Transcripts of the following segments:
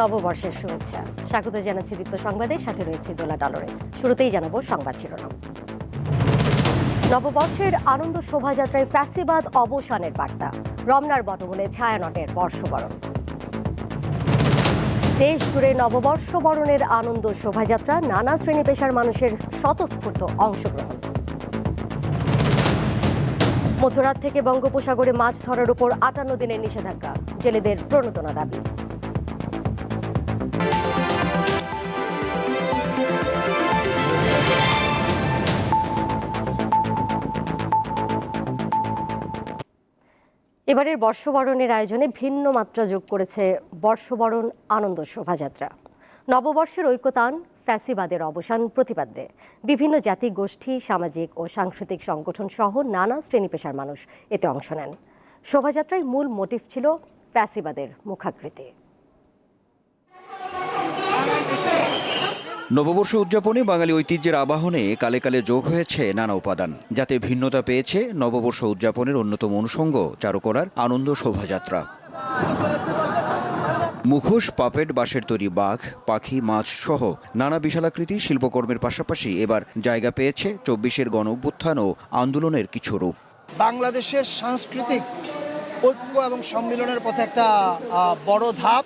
নববর্ষের শুভেচ্ছা। স্বাগত জানাচ্ছি দীপ্ত সংবাদের সাথে রয়েছে দোলা ডলরেস শুরুতেই জানাব সংবাদ শিরোনাম। নববর্ষের আনন্দ শোভাযাত্রায় ফ্যাসিবাদ অবসানের বার্তা। রমনার বটমূলে ছায়ানটের বর্ষবরণ। দেশ জুড়ে নববর্ষ বরণের আনন্দ শোভাযাত্রা, নানা শ্রেণি পেশার মানুষের স্বতঃস্ফূর্ত অংশগ্রহণ। মধ্যরাত থেকে বঙ্গোপসাগরে মাছ ধরার উপর আটান্ন দিনের নিষেধাজ্ঞা, জেলেদের প্রণোদনা দাবি। এবারের বর্ষবরণের আয়োজনে ভিন্ন মাত্রা যোগ করেছে বর্ষবরণ আনন্দ শোভাযাত্রা। নববর্ষের ঐক্যতান, ফ্যাসিবাদের অবসান প্রতিপাদ্যে। বিভিন্ন জাতি, গোষ্ঠী, সামাজিক ও সাংস্কৃতিক সংগঠন সহ নানা শ্রেণি পেশার মানুষ এতে অংশ নেন। শোভাযাত্রায় মূল মোটিভ ছিল ফ্যাসিবাদের মুখাকৃতি। নববর্ষ উদযাপনে বাঙালি ঐতিহ্যের আবাহনে কালে কালে যোগ হয়েছে নানা উপাদান, যাতে ভিন্নতা পেয়েছে নববর্ষ উদযাপনের অন্যতম অনুষঙ্গ, চারুকলার আনন্দ শোভাযাত্রা। মুখোশ, পাপেট, বাঁশের তৈরি বাঘ, পাখি, মাছ সহ নানা বিশালাকৃতি শিল্পকর্মের পাশাপাশি এবার জায়গা পেয়েছে চব্বিশের গণ অভ্যুত্থান ও আন্দোলনের কিছু রূপ। বাংলাদেশের সাংস্কৃতিক ঐক্য এবং সম্মিলনের পথে একটা বড় ধাপ।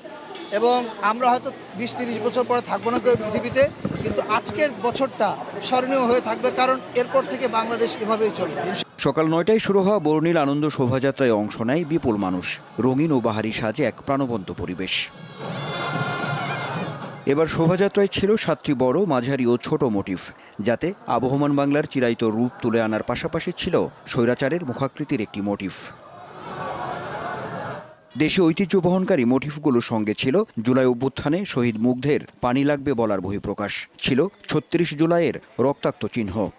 এবং আমরা হয়তো বিশ, তিরিশ বছর পরে থাকব না কেউ পৃথিবীতে, কিন্তু আজকের বছরটা স্মরণীয় হয়ে থাকবে কারণ এরপর থেকে বাংলাদেশ এভাবেই চলবে। সকাল নয়টায় শুরু হওয়া বর্ণিল আনন্দ শোভাযাত্রায় অংশ নেয় বিপুল মানুষ। রঙিন ও বাহারি সাজে এক প্রাণবন্ত পরিবেশ। এবার শোভাযাত্রায় ছিল সাতটি বড়, মাঝারি ও ছোট মোটিভ যাতে আবহমান বাংলার চিরায়িত রূপ তুলে আনার পাশাপাশি ছিল স্বৈরাচারের মুখাকৃতির একটি মোটিভ দেশে ঐতিহ্য বহনকারী মোটিফগুলোর সঙ্গে ছিল জুলাই অভ্যুত্থানে শহীদ মুগ্ধের পানি লাগবে বলার বহিঃপ্রকাশ। ছিল ছত্রিশ জুলাইয়ের রক্তাক্ত চিহ্ন।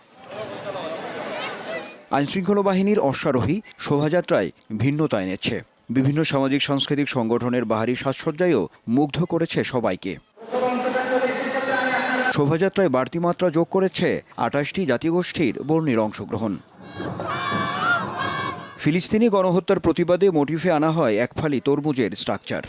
আইনশৃঙ্খলা বাহিনীর অশ্বারোহী শোভাযাত্রায় ভিন্নতা এনেছে। বিভিন্ন সামাজিক সাংস্কৃতিক সংগঠনের বাহারি সাজসজ্জায়ও মুগ্ধ করেছে সবাইকে। শোভাযাত্রায় বাড়তি মাত্রা যোগ করেছে আঠাশটি জাতিগোষ্ঠীর বর্ণির অংশগ্রহণ। ফিলিস্তিনি গণহত্যার প্রতিবাদে মোটিফে আনা হয় এক ফালি তরমুজের স্ট্রাকচার।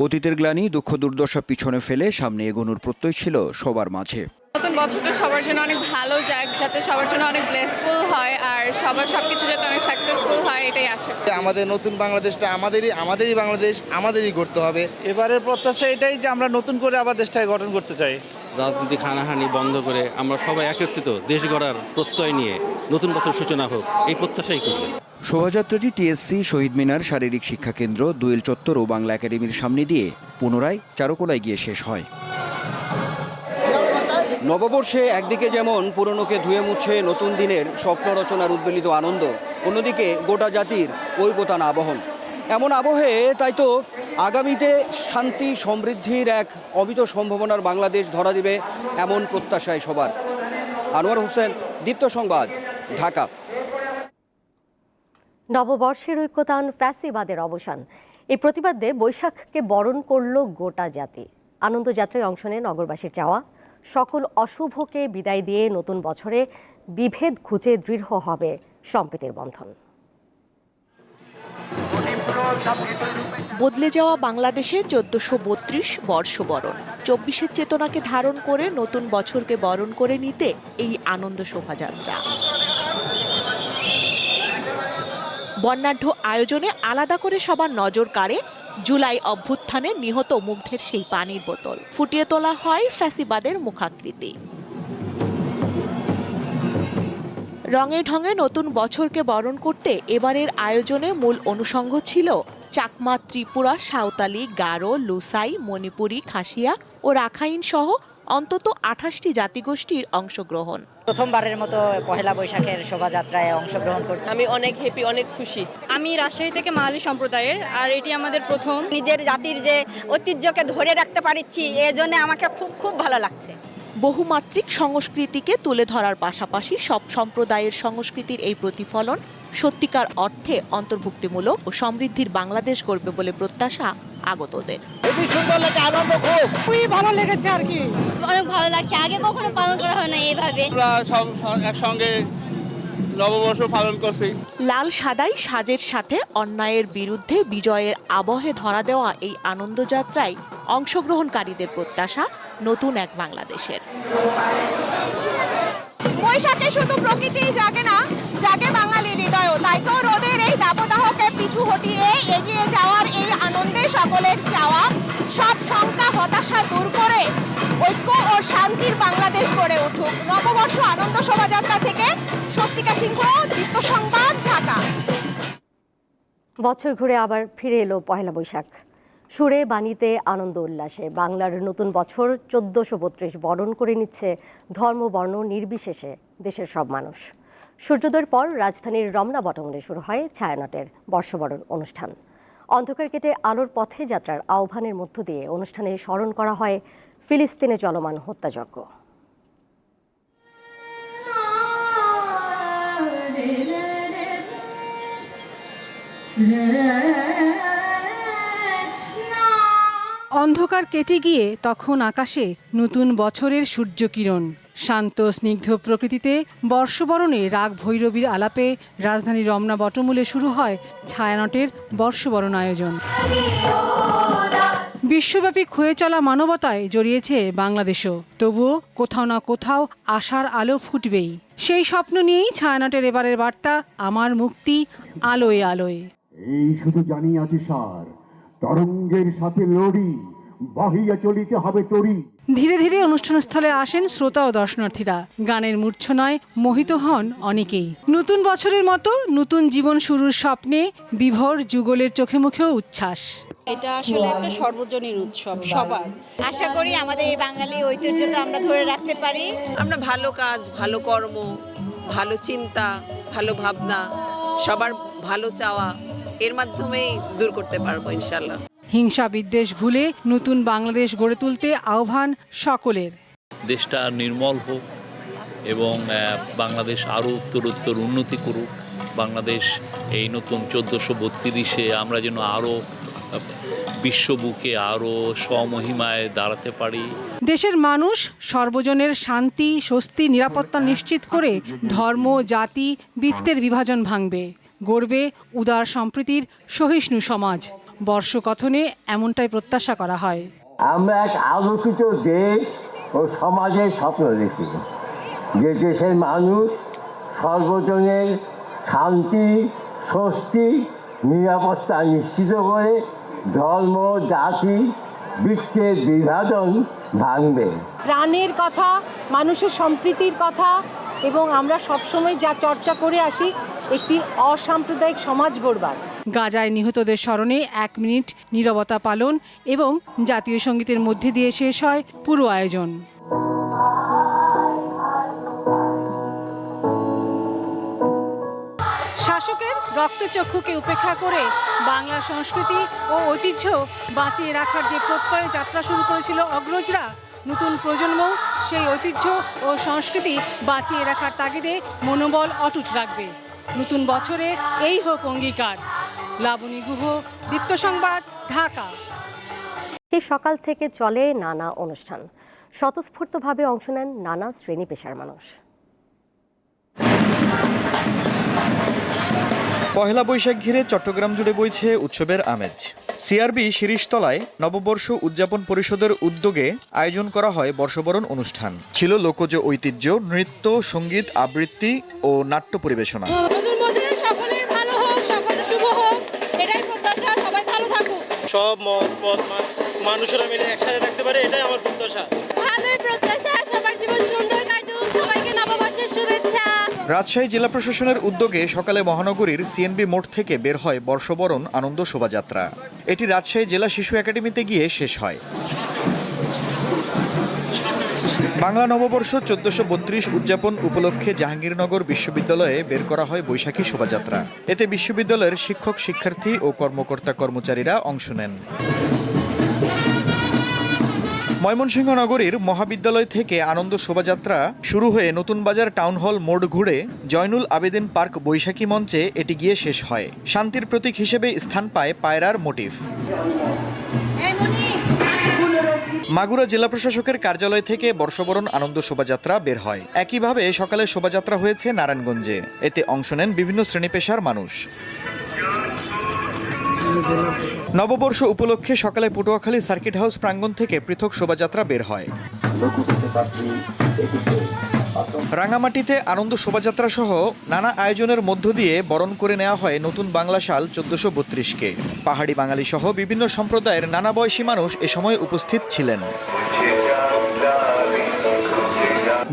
অতীতের গ্লানি, দুঃখ দুর্দশা পিছনে ফেলে সামনে এগোনোর প্রত্যয় ছিল সবার মাঝে। নতুন বছরটা সবার জন্য অনেক ভালো যাক যাতে সবার জন্য অনেক ব্লেসফুল হয় আর সবার সব কিছু যাতে অনেক সাকসেসফুল হয় এটাই আশা। আমাদের নতুন বাংলাদেশটা আমাদেরই আমাদেরই বাংলাদেশ আমাদেরই করতে হবে। এবারের প্রত্যাশা এটাই যে আমরা নতুন করে আবার দেশটাকে গঠন করতে চাই। রাজনীতি হানাহানি বন্ধ করে আমরা সবাই একত্রিত দেশ গড়ার প্রত্যয় নিয়ে নতুন বছর সূচনা হোক এই প্রত্যাশাই করি শোভাযাত্রাটি টিএসসি শহীদ মিনার শারীরিক শিক্ষা কেন্দ্র দুয়েল চত্বর ও বাংলা একাডেমির সামনে দিয়ে পুনরায় চারুকলায় গিয়ে শেষ হয়। নববর্ষে একদিকে যেমন পুরনোকে ধুয়ে মুছে নতুন দিনের স্বপ্ন রচনার উদ্বেলিত আনন্দ, অন্যদিকে গোটা জাতির ঐকতান আবহন। এমন আবহে তাই তো আগামীতে শান্তি, সমৃদ্ধির এক অমিত সম্ভাবনার বাংলাদেশ ধরা দিবে এমন প্রত্যাশায় সবার। আনোয়ার হোসেন, দীপ্ত সংবাদ, ঢাকা। নববর্ষের ঐক্যতান ফ্যাসিবাদের অবসান। এই প্রতিবাদে বৈশাখকে বরণ করল গোটা জাতি। আনন্দযাত্রায় অংশ নেন নগরবাসীর চাওয়া। সকল অশুভকে বিদায় দিয়ে নতুন বছরে বিভেদ খুঁজে দৃঢ় হবে সম্প্রীতির বন্ধন। বদলে যাওয়া বাংলাদেশে চোদ্দশো বত্রিশ বর্ষবরণ। চব্বিশের চেতনাকে ধারণ করে নতুন বছরকে বরণ করে নিতে এই আনন্দ শোভাযাত্রা। বর্ণাঢ্য আয়োজনে আলাদা করে সবার নজর কাড়ে জুলাই অভ্যুত্থানে নিহত মুগ্ধের সেই পানির বোতল। ফুটিয়ে তোলা হয় ফ্যাসিবাদের মুখাকৃতি। রঙে ঢঙে নতুন বছরকে বরণ করতে এবারের আয়োজনে মূল অনুষঙ্গ ছিল চাকমা ত্রিপুরা, সাঁওতালি, গারো, লুসাই, মণিপুরি, খাসিয়া ও রাখাইন সহ অন্তত আঠাশটি জাতিগোষ্ঠীর অংশগ্রহণ। প্রথমবারের মতো পহেলা বৈশাখের শোভাযাত্রায় অংশগ্রহণ করছি। আমি অনেক হ্যাপি অনেক খুশি। আমি রাজশাহী থেকে মাহালি সম্প্রদায়ের আর এটি আমাদের প্রথম। নিজের জাতির যে ঐতিহ্যকে ধরে রাখতে পারছি এজন্য আমাকে খুব খুব ভালো লাগছে। বহুমাত্রিক সংস্কৃতিকে তুলে ধরার পাশাপাশি সব সম্প্রদায়ের সংস্কৃতির এই প্রতিফলন সত্যিকার অর্থে অন্তর্ভুক্তিমূলক ও সমৃদ্ধির বাংলাদেশ গড়বে বলে প্রত্যাশা আগতদের। খুবই ভালো লেগেছে আর কি। অনেক ভালো লাগছে আগে কখনো পালন করা হয় না এইভাবে সব একসঙ্গে নববর্ষ পালন করছি। লাল সাদাই সাজের সাথে অন্যায়ের বিরুদ্ধে বিজয়ের আবহে ধরা দেওয়া এই আনন্দযাত্রায় অংশগ্রহণকারীদের প্রত্যাশা নতুন এক বাংলাদেশের। বৈশাখে শুধু প্রকৃতি জাগে না জাগে বাঙালির হৃদয়ও তাই তো হটিয়ে এগিয়ে যাওয়ার এই আনন্দে সকলের চাওয়া, সব শঙ্কা, হতাশা দূর করে ঐক্য ও শান্তির বাংলাদেশ গড়ে উঠুক। নববর্ষ আনন্দ শোভাযাত্রা থেকে স্বস্তিকা সিংহ, দীপ্ত সংবাদ, ঢাকা। বছর ঘুরে আবার ফিরে এলো পহেলা বৈশাখ। সুরে, বাণীতে আনন্দ উল্লাসে। বাংলার নতুন বছর চোদ্দশো বত্রিশ বরণ করে নিচ্ছে ধর্ম, বর্ণ নির্বিশেষে দেশের সব মানুষ। সূর্যোদয়ের পর রাজধানীর রমনা বটমূলে শুরু হয় ছায়ানটের বর্ষবরণ অনুষ্ঠান। অন্ধকার কেটে আলোর পথে যাত্রার আহ্বানের মধ্য দিয়ে অনুষ্ঠানে স্মরণ করা হয় ফিলিস্তিনে চলমান হত্যাযজ্ঞ। অন্ধকার কেটে গিয়ে তখন আকাশে নতুন বছরের সূর্যকিরণ শান্ত, স্নিগ্ধ প্রকৃতিতে বর্ষবরণে রাগ ভৈরবীর আলাপে রাজধানী রমনা বটমূলে শুরু হয় ছায়ানটের বর্ষবরণ আয়োজন। বিশ্বব্যাপী ক্ষয়ে চলা মানবতায় জড়িয়েছে বাংলাদেশও। তবুও কোথাও না কোথাও আশার আলো ফুটবেই। সেই স্বপ্ন নিয়েই ছায়ানটের এবারের বার্তা, আমার মুক্তি আলোয় আলোয়। এই শুধু জানি তরঙ্গের সাথে লড়ি বাহিয়া চলিতে হবে তরি। ধীরে ধীরে অনুষ্ঠানস্থলে আসেন শ্রোতা ও দর্শনার্থীরা। গানের মূর্ছনায় মোহিত হন অনেকেই। নতুন বছরের মতো নতুন জীবন শুরুর স্বপ্নে বিভোর যুগলের চোখে মুখেও উচ্ছ্বাস। এটা আসলে একটা সর্বজনীন উৎসব সবার। আশা করি আমাদের এই বাঙালি ঐতিহ্যটা আমরা ধরে রাখতে পারি। আমরা ভালো কাজ ভালো কর্ম ভালো চিন্তা ভালো ভাবনা সবার ভালো চাওয়া এর মাধ্যমেই দূর করতে পারব ইনশাল্লাহ হিংসা বিদ্বেষ ভুলে নতুন বাংলাদেশ গড়ে তুলতে আহ্বান সকলের। দেশটা নির্মল হোক এবং বাংলাদেশ আরও উত্তরোত্তর উন্নতি করুক। বাংলাদেশ এই নতুন চোদ্দোশো বত্রিশে আমরা যেন আরও বিশ্ববুকে আরও স্বমহিমায় দাঁড়াতে পারি। দেশের মানুষ সর্বজনের শান্তি স্বস্তি নিরাপত্তা নিশ্চিত করে ধর্ম জাতি বৃত্তের বিভাজন ভাঙবে গড়বে উদার সম্প্রীতির সহিষ্ণু সমাজ। বর্ষকথনে এমনটাই প্রত্যাশা করা হয়। আমরা এক আলোকিত দেশ ও সমাজের স্বপ্ন দেখি যে দেশের মানুষ সর্বজনের শান্তি স্বস্তি নিরাপত্তা নিশ্চিত করে ধর্ম জাতি বৃত্তের বিভাজন ভাঙবে। প্রাণের কথা মানুষের সম্প্রীতির কথা এবং আমরা সবসময় যা চর্চা করে আসি একটি অসাম্প্রদায়িক সমাজ গড়বার। গাজায় নিহতদের স্মরণে এক মিনিট নীরবতা পালন এবং জাতীয় সঙ্গীতের মধ্যে দিয়ে শেষ হয় পুরো আয়োজন। শাসকের রক্তচক্ষুকে উপেক্ষা করে বাংলা সংস্কৃতি ও ঐতিহ্য বাঁচিয়ে রাখার যে প্রত্যয়ে যাত্রা শুরু করেছিল অগ্রজরা নতুন প্রজন্ম, সেই ঐতিহ্য ও সংস্কৃতি বাঁচিয়ে রাখার তাগিদে মনোবল অটুট রাখবে। নতুন বছরে এই হোক অঙ্গীকার। লাবণী গুহ, দীপ্ত সংবাদ, ঢাকা। সকাল থেকে চলে নানা অনুষ্ঠান। স্বতঃস্ফূর্তভাবে অংশ নেন নানা শ্রেণি পেশার মানুষ। পহেলা বৈশাখ ঘিরে চট্টগ্রাম জুড়ে বইছে উৎসবের আমেজ। সিআরবি শিরিষতলায় নববর্ষ উদযাপন পরিষদের উদ্যোগে আয়োজন করা হয় বর্ষবরণ অনুষ্ঠান। ছিল লোকজ ঐতিহ্য নৃত্য সংগীত আবৃত্তি ও নাট্য পরিবেশনা। নতুন বছরে সকলের ভালো হোক সকলের শুভ হোক এটাই প্রত্যাশা সবাই ভালো থাকুক। সব মত পথ মানুষেরা মিলে একসাথে থাকতে পারে এটাই আমার প্রত্যাশা। ভালোই প্রত্যাশা সবার জীবন সুন্দর রাজশাহী জেলা প্রশাসনের উদ্যোগে সকালে মহানগরীর সিএনবি মোড় থেকে বের হয় বর্ষবরণ আনন্দ শোভাযাত্রা। এটি রাজশাহী জেলা শিশু একাডেমিতে গিয়ে শেষ হয়। বাংলা নববর্ষ চোদ্দশো বত্রিশ উদযাপন উপলক্ষে জাহাঙ্গীরনগর বিশ্ববিদ্যালয়ে বের করা হয় বৈশাখী শোভাযাত্রা। এতে বিশ্ববিদ্যালয়ের শিক্ষক, শিক্ষার্থী ও কর্মকর্তা কর্মচারীরা অংশ নেন। ময়মনসিংহ নগরীর মহাবিদ্যালয় থেকে আনন্দ শোভাযাত্রা শুরু হয়ে নতুন বাজার টাউন হল মোড় ঘুরে জয়নুল আবেদিন পার্ক বৈশাখী মঞ্চে এটি গিয়ে শেষ হয়। শান্তির প্রতীক হিসেবে স্থান পায় পায়রার মোটিভ। মাগুরা জেলা প্রশাসকের কার্যালয় থেকে বর্ষবরণ আনন্দ শোভাযাত্রা বের হয়। একইভাবে সকালে শোভাযাত্রা হয়েছে নারায়ণগঞ্জে। এতে অংশ নেন বিভিন্ন শ্রেণি পেশার মানুষ। নববর্ষ উপলক্ষে সকালে পটুয়াখালী সার্কিট হাউস প্রাঙ্গণ থেকে পৃথক শোভাযাত্রা বের হয়। রাঙামাটিতে আনন্দ শোভাযাত্রা সহ নানা আয়োজনের মধ্য দিয়ে বরণ করে নেওয়া হয় নতুন বাংলা সাল চোদ্দশো বত্রিশকে। পাহাড়ি বাঙালি সহ বিভিন্ন সম্প্রদায়ের নানা বয়সী মানুষ এ সময় উপস্থিত ছিলেন।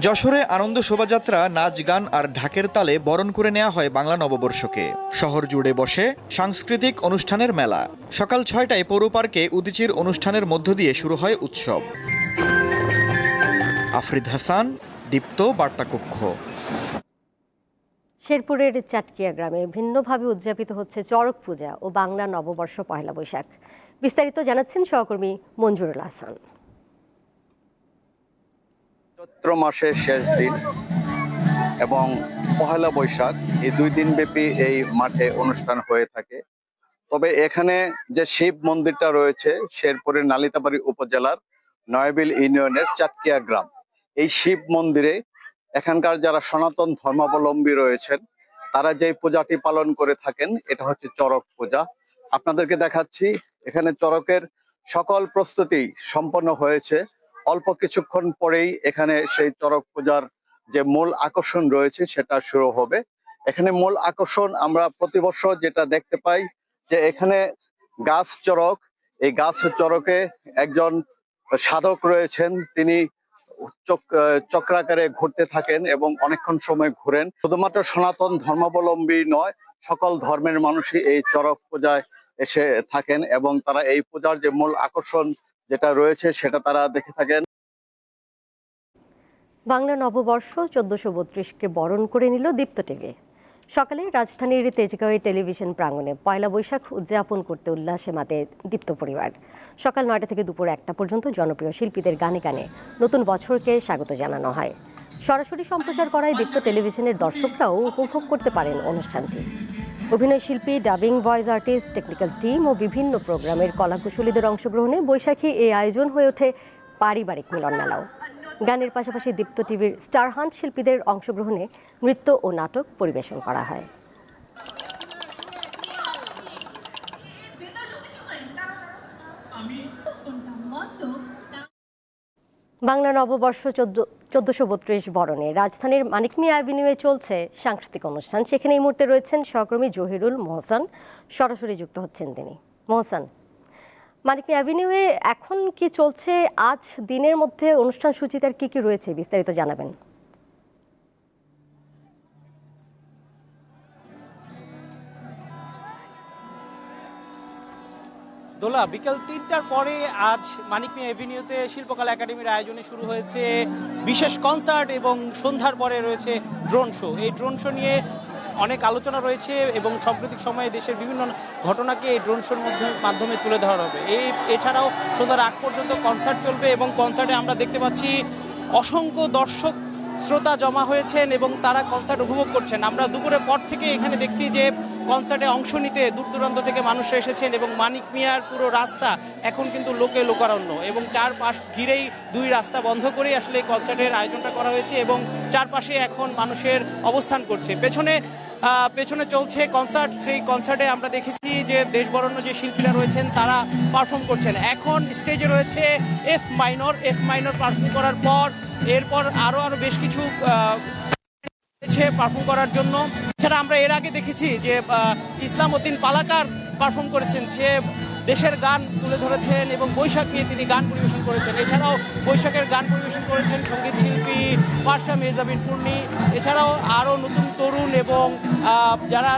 যশোরে আনন্দ শোভাযাত্রা, নাচ গান আর ঢাকের তালে বরণ করে নেওয়া হয় বাংলা নববর্ষকে। শহর জুড়ে বসে সাংস্কৃতিক অনুষ্ঠানের মেলা। সকাল ছয়টায় পৌর পার্কে উদিচির অনুষ্ঠানের মধ্য দিয়ে শুরু হয় উৎসব। আফরিদ হাসান, দীপ্ত বার্তাকক্ষ। শেরপুরের চাটকিয়া গ্রামে ভিন্নভাবে উদযাপিত হচ্ছে চড়ক পূজা ও বাংলা নববর্ষ পহেলা বৈশাখ। বিস্তারিত জানাচ্ছেন সহকর্মী মঞ্জুরুল হাসান। চৈত্র মাসের শেষ দিন এবং পহেলা বৈশাখ, এই দুই দিন ব্যাপী এই মাঠে অনুষ্ঠান হয়ে থাকে। তবে এখানে যে শিব মন্দিরটা রয়েছে, শেরপুরের নালিতাবাড়ি উপজেলার নয়াবিল ইউনিয়নের চাটকিয়া গ্রাম। এই শিব মন্দিরে এখানকার যারা সনাতন ধর্মাবলম্বী রয়েছেন, তারা যে পূজাটি পালন করে থাকেন, এটা হচ্ছে চড়ক পূজা। আপনাদেরকে দেখাচ্ছি, এখানে চড়কের সকল প্রস্তুতি সম্পন্ন হয়েছে। অল্প কিছুক্ষণ পরেই এখানে সেই চড়ক পূজার যে মূল আকর্ষণ রয়েছে সেটা শুরু হবে। এখানে মূল আকর্ষণ আমরা প্রতি বছর যেটা দেখতে পাই যে এখানে গাছ চড়ক, এই গাছ চড়কে একজন সাধক রয়েছেন। তিনি চক্রাকারে ঘুরতে থাকেন এবং অনেকক্ষণ সময় ঘুরেন। শুধুমাত্র সনাতন ধর্মাবলম্বী নয়, সকল ধর্মের মানুষই এই চড়ক পূজায় এসে থাকেন এবং তারা এই পূজার যে মূল আকর্ষণ যেটা রয়েছে সেটা তারা দেখে থাকেন। বাংলা নববর্ষ চোদ্দশো বত্রিশকে বরণ করে নিল দীপ্ত টিভি। সকালে রাজধানীর তেজগাঁওয়ে টেলিভিশন প্রাঙ্গণে পয়লা বৈশাখ উদযাপন করতে উল্লাসে মাতে দীপ্ত পরিবার। সকাল নয়টা থেকে দুপুর একটা পর্যন্ত জনপ্রিয় শিল্পীদের গানে গানে নতুন বছরকে স্বাগত জানানো হয়। সরাসরি সম্প্রচার করায় দীপ্ত টেলিভিশনের দর্শকরাও উপভোগ করতে পারেন অনুষ্ঠানটি। অভিনয় শিল্পী dubbing voice artist technical team ও বিভিন্ন প্রোগ্রামের কলাকুশলীদের অংশগ্রহণে বৈশাখী এই আয়োজন হয়ে ওঠে পারিবারিক মিলন মেলাও গানের পাশাপাশি দীপ্ত টিভির স্টার হান্ট শিল্পীদের অংশগ্রহণে নৃত্য ও নাটক পরিবেশন করা হয়। বাংলা নববর্ষ চোদ্দ চোদ্দশো বত্রিশ বরণে। রাজধানীর মানিক মিয়া অ্যাভিনিউয়ে চলছে সাংস্কৃতিক অনুষ্ঠান। সেখানে এই মুহূর্তে রয়েছেন সহকর্মী জহিরুল মোহসান। সরাসরি যুক্ত হচ্ছেন তিনি। মোহসান, মানিকমি অ্যাভিনিউয়ে এখন কি চলছে? আজ দিনের মধ্যে অনুষ্ঠান সূচিতার কি কি রয়েছে বিস্তারিত জানাবেন। দোলা, বিকেল তিনটার পরে আজ মানিক মিয়া এভিনিউতে শিল্পকলা একাডেমির আয়োজনে শুরু হয়েছে বিশেষ কনসার্ট এবং সন্ধ্যার পরে রয়েছে ড্রোন শো। এই ড্রোন শো নিয়ে অনেক আলোচনা রয়েছে এবং সাম্প্রতিক সময়ে দেশের বিভিন্ন ঘটনাকে এই ড্রোন শোর মধ্যে মাধ্যমে তুলে ধরা হবে। এই এছাড়াও সন্ধ্যার আগ পর্যন্ত কনসার্ট চলবে এবং কনসার্টে আমরা দেখতে পাচ্ছি অসংখ্য দর্শক শ্রোতা জমা হয়েছেন এবং তারা কনসার্ট উপভোগ করছেন। আমরা দুপুরের পর থেকে এখানে দেখছি যে কনসার্টে অংশ নিতে দূর দূরান্ত থেকে মানুষরা এসেছেন এবং মানিক মিয়ার পুরো রাস্তা এখন কিন্তু লোকে লোকারণ্য এবং চারপাশ ঘিরেই দুই রাস্তা বন্ধ করেই আসলে এই কনসার্টের আয়োজনটা করা হয়েছে এবং চারপাশে এখন মানুষের অবস্থান করছে। পেছনে পেছনে চলছে কনসার্ট, সেই কনসার্টে আমরা দেখেছি যে দেশবরণ্য যে শিল্পীরা রয়েছেন তারা পারফর্ম করছেন। এখন স্টেজে রয়েছে F minor F minor perform করার পর, এরপর আরও আরও বেশ কিছু রয়েছে পারফর্ম করার জন্য। এছাড়া আমরা এর আগে দেখেছি যে ইসলাম উদ্দিন পালাকার পারফর্ম করেছেন। সে দেশের গান তুলে ধরেছেন এবং বৈশাখ নিয়ে তিনি গান পরিবেশন করেছেন। এছাড়াও বৈশাখের গান পরিবেশন করেছেন সংগীত শিল্পী পার্শা মেজাবিন পূর্ণি এছাড়াও আরও নতুন তরুণ এবং যারা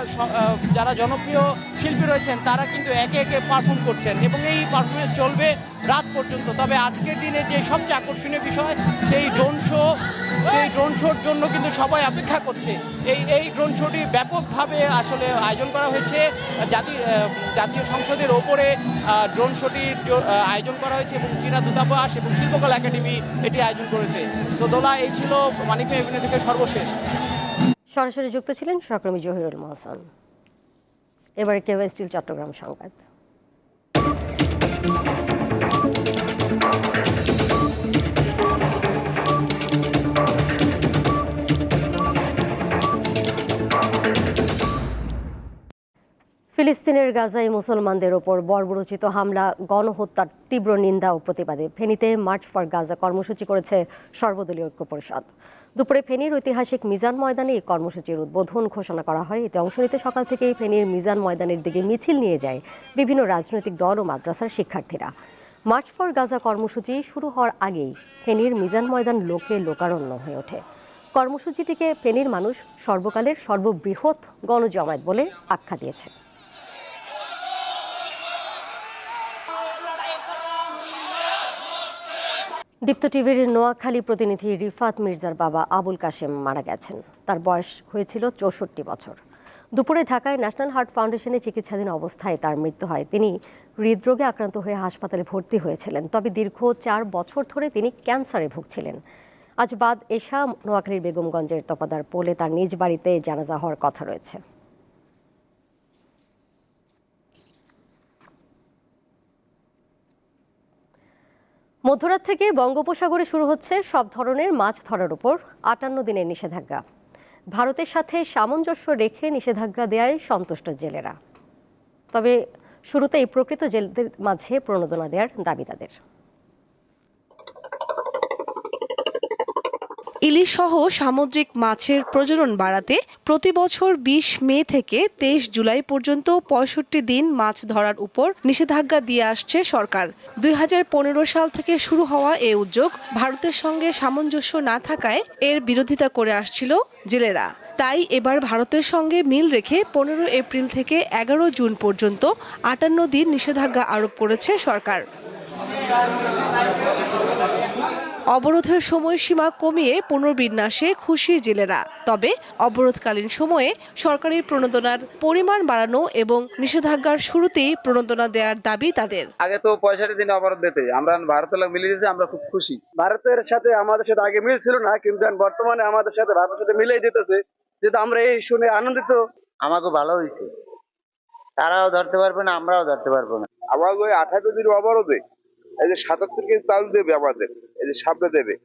যারা জনপ্রিয় শিল্পী রয়েছেন, তারা কিন্তু একে একে পারফর্ম করছেন। এবং এই পারফরমেন্স চলবে রাত পর্যন্ত। তবে আজকের দিনের যে সবচেয়ে আকর্ষণীয় বিষয়, সেই ড্রোন শো সেই ড্রোন শোর জন্য কিন্তু সবাই অপেক্ষা করছে। এই এই ড্রোন শোটি ব্যাপকভাবে আসলে আয়োজন করা হয়েছে। জাতি জাতীয় সংসদের ওপরে ড্রোন শোটির আয়োজন করা হয়েছে এবং চীনা দূতাবাস এবং শিল্পকলা একাডেমি এটি আয়োজন করেছে। সোদোলা এই ছিল মানিক এভিনিউ থেকে সর্বশেষ। সরাসরি যুক্ত ছিলেন সহকর্মী জহিরুল মোহসান। এবারে কেউ স্টিল চট্টগ্রাম সংবাদ। ফিলিস্তিনের গাজায় মুসলমানদের ওপর বর্বরচিত হামলা, গণহত্যার তীব্র নিন্দা ও প্রতিবাদে ফেনীতে মার্চ ফর গাজা কর্মসূচি করেছে সর্বদলীয় ঐক্য পরিষদ। দুপুরে ফেনীর ঐতিহাসিক মিজান ময়দানে এই কর্মসূচির উদ্বোধন ঘোষণা করা হয়। এতে অংশ নিতে সকাল থেকেই ফেনীর মিজান ময়দানের দিকে মিছিল নিয়ে যায় বিভিন্ন রাজনৈতিক দল ও মাদ্রাসার শিক্ষার্থীরা। মার্চ ফর গাজা কর্মসূচি শুরু হওয়ার আগেই ফেনীর মিজান ময়দান লোকে লোকারণ্য হয়ে ওঠে। কর্মসূচিটিকে ফেনীর মানুষ সর্বকালের সর্ববৃহৎ গণজমায়েত বলে আখ্যা দিয়েছে। দীপ্ত টিভির নোয়াখালী প্রতিনিধি রিফাত মির্জার বাবা আবুল কাশেম মারা গেছেন। তার বয়স হয়েছিল চৌষট্টি বছর। দুপুরে ঢাকায় ন্যাশনাল হার্ট ফাউন্ডেশনে চিকিৎসাধীন অবস্থায় তার মৃত্যু হয়। তিনি হৃদরোগে আক্রান্ত হয়ে হাসপাতালে ভর্তি হয়েছিলেন। তবে দীর্ঘ চার বছর ধরে তিনি ক্যান্সারে ভুগছিলেন। আজ বাদ এশা, নোয়াখালীর বেগমগঞ্জের তপাদার পোলে তার নিজ বাড়িতে জানাজা হওয়ার কথা রয়েছে। মধ্যরাত থেকে বঙ্গোপসাগরে শুরু হচ্ছে সব ধরনের মাছ ধরার উপর আটান্ন দিনের নিষেধাজ্ঞা। ভারতের সাথে সামঞ্জস্য রেখে নিষেধাজ্ঞা দেয় সন্তুষ্ট জেলেরা। তবে শুরুতেই প্রকৃত জেলদের মাঝে প্রণোদনা দেওয়ার দাবি তাদের। ইলিশ সহ সামুদ্রিক মাছের প্রজনন বাড়াতে প্রতি বছর বিশ মে থেকে তেইশ জুলাই পর্যন্ত পঁয়ষট্টি দিন মাছ ধরার উপর নিষেধাজ্ঞা দিয়ে আসছে সরকার। দুই হাজার পনেরো সাল থেকে শুরু হওয়া এ উদ্যোগ ভারতের সঙ্গে সামঞ্জস্য না থাকায় এর বিরোধিতা করে আসছিল জেলেরা। তাই এবার ভারতের সঙ্গে মিল রেখে পনেরো এপ্রিল থেকে এগারো জুন পর্যন্ত আটান্ন দিন নিষেধাজ্ঞা আরোপ করেছে সরকার। অবরোধের সময়সীমা কমিয়ে পুনর্বিন্যাসে খুশি জেলেরা। তবে অবরোধকালীন সময়ে সরকারি প্রণোদনার পরিমাণ বাড়ানো এবং নিষেধাজ্ঞার শুরুতেই প্রণোদনা দেওয়ার দাবি তাদের। আগে তো পঁয়ষট্টি দিন অবরোধ দিতে। আমরা ভারতের লোক দিয়েছে আমরা খুব খুশি। ভারতের সাথে আমাদের সাথে আগে মিল ছিল না কিন্তু এখন বর্তমানে আমাদের সাথে ভারতের সাথে মিলেই দিতেছে। যেহেতু আমরা এই শুনে আনন্দিত। আমাকে ভালো হয়েছে। তারাও ধরতে পারবে না আমরাও ধরতে পারব না। আবার ওই আঠারো দিন অবরোধে এই যে সাতাত্তর কেজি চাল দেবে আমাদের এই যে সামনে দেবে।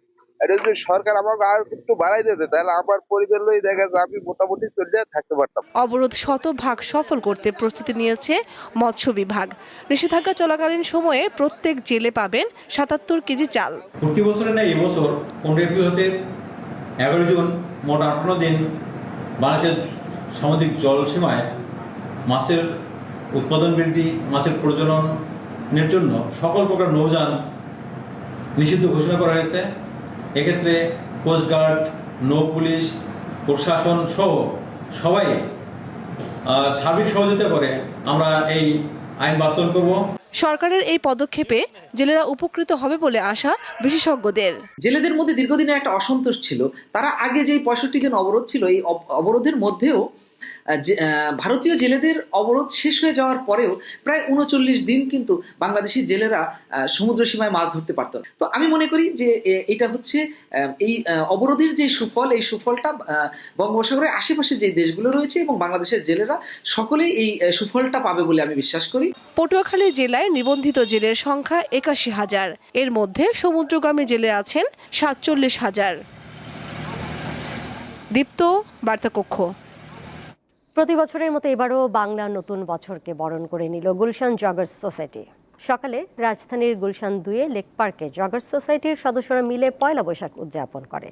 এটা যদি সরকার আমাকে আর একটু বাড়াই দিতে তাহলে আমার পরিবার লই দেখা যায় আমি মোটামুটি চলে থাকতে পারতাম। অবরোধ শতভাগ সফল করতে প্রস্তুতি নিয়েছে মৎস্য বিভাগ। নিষেধাজ্ঞা চলাকালীন সময়ে প্রত্যেক জেলে পাবেন সাতাত্তর কেজি চাল। প্রতি বছরের ন্যায় এবছর পনেরো এপ্রিল হতে এগারো জুন মোট আটান্ন দিন বাংলাদেশের সামুদ্রিক জলসীমায় মাছের উৎপাদন বৃদ্ধি মাছের প্রজননের জন্য সকল প্রকার নৌযান নিষিদ্ধ ঘোষণা করা হয়েছে। এক্ষেত্রে কোস্টগার্ড নৌ পুলিশ প্রশাসন সহ সবাই সার্বিক সহযোগিতা করে আমরা এই আইন বাস্তবায়ন করব। সরকারের এই পদক্ষেপে জেলেরা উপকৃত হবে বলে আশা বিশেষজ্ঞদের। জেলেদের মধ্যে দীর্ঘদিনের একটা অসন্তোষ ছিল। তারা আগে যে পঁয়ষট্টি দিন অবরোধ ছিল এই অব- অবরোধের মধ্যেও ভারতীয় জেলেদের অবরোধ শেষ হয়ে যাওয়ার পরেও প্রায় উনচল্লিশ দিন কিন্তু বাংলাদেশি জেলেরা সমুদ্র সীমায় মাছ ধরতে পারত। তো আমি মনে করি যে এটা হচ্ছে এই অবরোধের যে সুফল, এই সুফলটা বঙ্গোপসাগরের আশেপাশে যে দেশগুলো রয়েছে এবং বাংলাদেশের জেলেরা সকলেই এই সুফলটা পাবে বলে আমি বিশ্বাস করি। পটুয়াখালী জেলায় নিবন্ধিত জেলের সংখ্যা একাশি হাজার। এর মধ্যে সমুদ্রগামী জেলে আছেন সাতচল্লিশ হাজার। দীপ্ত, বার্তাকক্ষ। প্রতি বছরের মতো এবারও বাংলা নতুন বছরকে বরণ করে নিল গুলশান জগার্স সোসাইটি। সকালে রাজধানীর গুলশান দুয়ে লেক পার্কে জগার্স সোসাইটির সদস্যরা মিলে পয়লা বৈশাখ উদযাপন করে।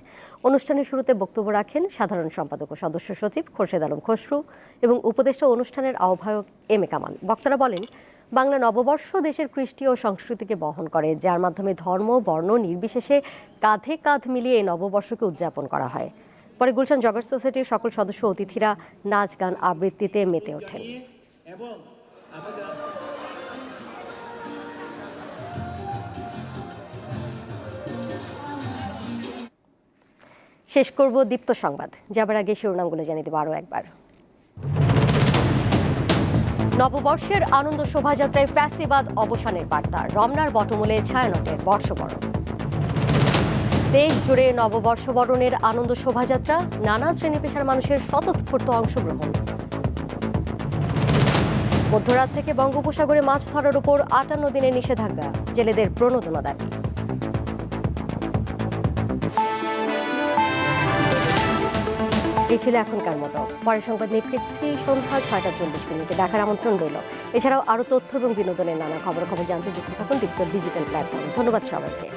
অনুষ্ঠানের শুরুতে বক্তব্য রাখেন সাধারণ সম্পাদক ও সদস্য সচিব খোরশেদ আলম খসরু এবং উপদেষ্টা অনুষ্ঠানের আহ্বায়ক এম এ কামাল। বক্তারা বলেন, বাংলা নববর্ষ দেশের কৃষ্টি ও সংস্কৃতিকে বহন করে, যার মাধ্যমে ধর্ম, বর্ণ, নির্বিশেষে কাঁধে কাঁধ মিলিয়ে নববর্ষকে উদযাপন করা হয়। পরে গুলশান জগার সোসাইটির সকল সদস্য অতিথিরা নাচ, গান, আবৃত্তিতে মেতে ওঠেন। শেষ করব দীপ্ত সংবাদ। যাবার আগে শিরোনামগুলো জানিয়ে দেবো আরও একবার। নববর্ষের আনন্দ শোভাযাত্রায় ফ্যাসিবাদ অবসানের বার্তা। রমনার বটমূলে ছায়ানটের বর্ষবরণ। দেশ জুড়ে নববর্ষ বরণের আনন্দ শোভাযাত্রা, নানা শ্রেণি পেশার মানুষের স্বতঃস্ফূর্ত অংশগ্রহণ। মধ্যরাত থেকে বঙ্গোপসাগরে মাছ ধরার উপর আটান্ন দিনের নিষেধাজ্ঞা, জেলেদের প্রণোদনা দাবি। এই ছিল এখনকার মতো। পরে সংবাদ নিয়ে ফিরছি সন্ধ্যা ছয়টা চল্লিশ মিনিটে। দেখার আমন্ত্রণ রইল। এছাড়াও আরও তথ্য এবং বিনোদনের নানা খবর খবর জানতে যুক্ত থাকুন ডিজিটাল প্ল্যাটফর্ম ধন্যবাদ সবাইকে।